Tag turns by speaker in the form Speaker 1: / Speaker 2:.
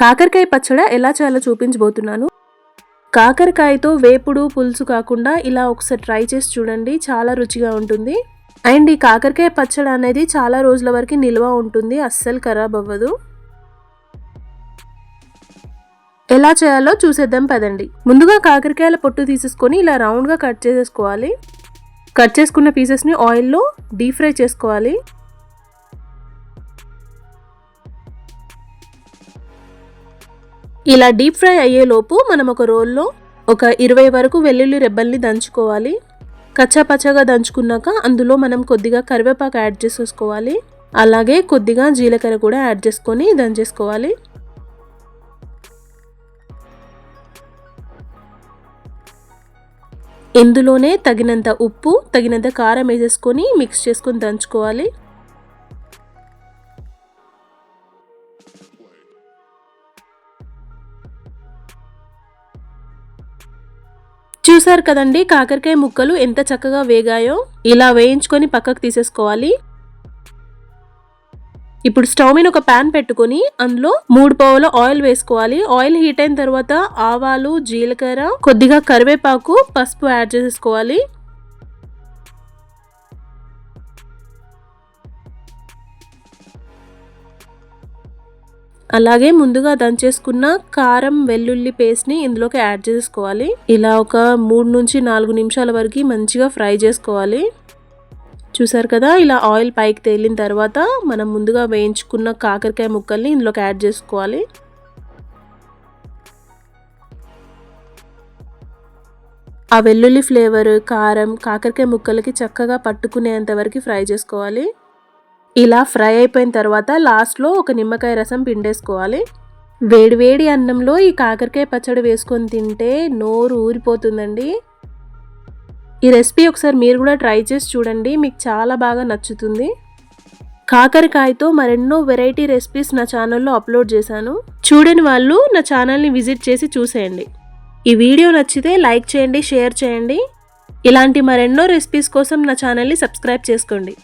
Speaker 1: కాకరకాయ పచ్చడి ఎలా చేయాలో చూపించబోతున్నాను. కాకరకాయతో వేపుడు పులుసు కాకుండా ఇలా ఒకసారి ట్రై చేసి చూడండి చాలా రుచిగా ఉంటుంది. అండ్ ఈ కాకరకాయ పచ్చడి అనేది చాలా రోజుల వరకు నిల్వ ఉంటుంది అస్సలు ఖరాబ్ అవ్వదు. ఎలా చేయాలో చూసేద్దాం పదండి. ముందుగా కాకరకాయల పొట్టు తీసేసుకొని ఇలా రౌండ్గా కట్ చేసేసుకోవాలి. కట్ చేసుకున్న పీసెస్ని ఆయిల్లో డీప్ ఫ్రై చేసుకోవాలి. ఇలా డీప్ ఫ్రై అయ్యేలోపు మనం ఒక రోల్లో ఒక ఇరవై వరకు వెల్లుల్లి రెబ్బల్ని దంచుకోవాలి. కచ్చా పచ్చగా దంచుకున్నాక అందులో మనం కొద్దిగా కరివేపాకు యాడ్ చేసేసుకోవాలి. అలాగే కొద్దిగా జీలకర్ర కూడా యాడ్ చేసుకొని దంచేసుకోవాలి. ఇందులోనే తగినంత ఉప్పు తగినంత కారం వేసేసుకొని మిక్స్ చేసుకొని దంచుకోవాలి. చూసారు కదండి కాకరకాయ ముక్కలు ఎంత చక్కగా వేగాయో ఇలా వేయించుకొని పక్కకు తీసేసుకోవాలి. ఇప్పుడు స్టవ్ మీద ఒక ప్యాన్ పెట్టుకొని అందులో మూడు పావుల ఆయిల్ వేసుకోవాలి. ఆయిల్ హీట్ అయిన తర్వాత ఆవాలు జీలకర్ర కొద్దిగా కరివేపాకు పసుపు యాడ్ చేసేసుకోవాలి. అలాగే ముందుగా దంచేసుకున్న కారం వెల్లుల్లి పేస్ట్ని ఇందులోకి యాడ్ చేసుకోవాలి. ఇలా ఒక మూడు నుంచి నాలుగు నిమిషాల వరకు మంచిగా ఫ్రై చేసుకోవాలి. చూసారు కదా ఇలా ఆయిల్ పైకి తేలిన తర్వాత మనం ముందుగా వేయించుకున్న కాకరకాయ ముక్కల్ని ఇందులోకి యాడ్ చేసుకోవాలి. ఆ వెల్లుల్లి ఫ్లేవర్ కారం కాకరకాయ ముక్కలకి చక్కగా పట్టుకునేంత వరకు ఫ్రై చేసుకోవాలి. ఇలా ఫ్రై అయిపోయిన తర్వాత లాస్ట్లో ఒక నిమ్మకాయ రసం పిండేసుకోవాలి. వేడివేడి అన్నంలో ఈ కాకరకాయ పచ్చడి వేసుకొని తింటే నోరు ఊరిపోతుందండి. ఈ రెసిపీ ఒకసారి మీరు కూడా ట్రై చేసి చూడండి మీకు చాలా బాగా నచ్చుతుంది. కాకరకాయతో మరెన్నో వెరైటీ రెసిపీస్ నా ఛానల్లో అప్లోడ్ చేశాను. చూడని వాళ్ళు నా ఛానల్ని విజిట్ చేసి చూసేయండి. ఈ వీడియో నచ్చితే లైక్ చేయండి షేర్ చేయండి. ఇలాంటి మరెన్నో రెసిపీస్ కోసం నా ఛానల్ని సబ్స్క్రైబ్ చేసుకోండి.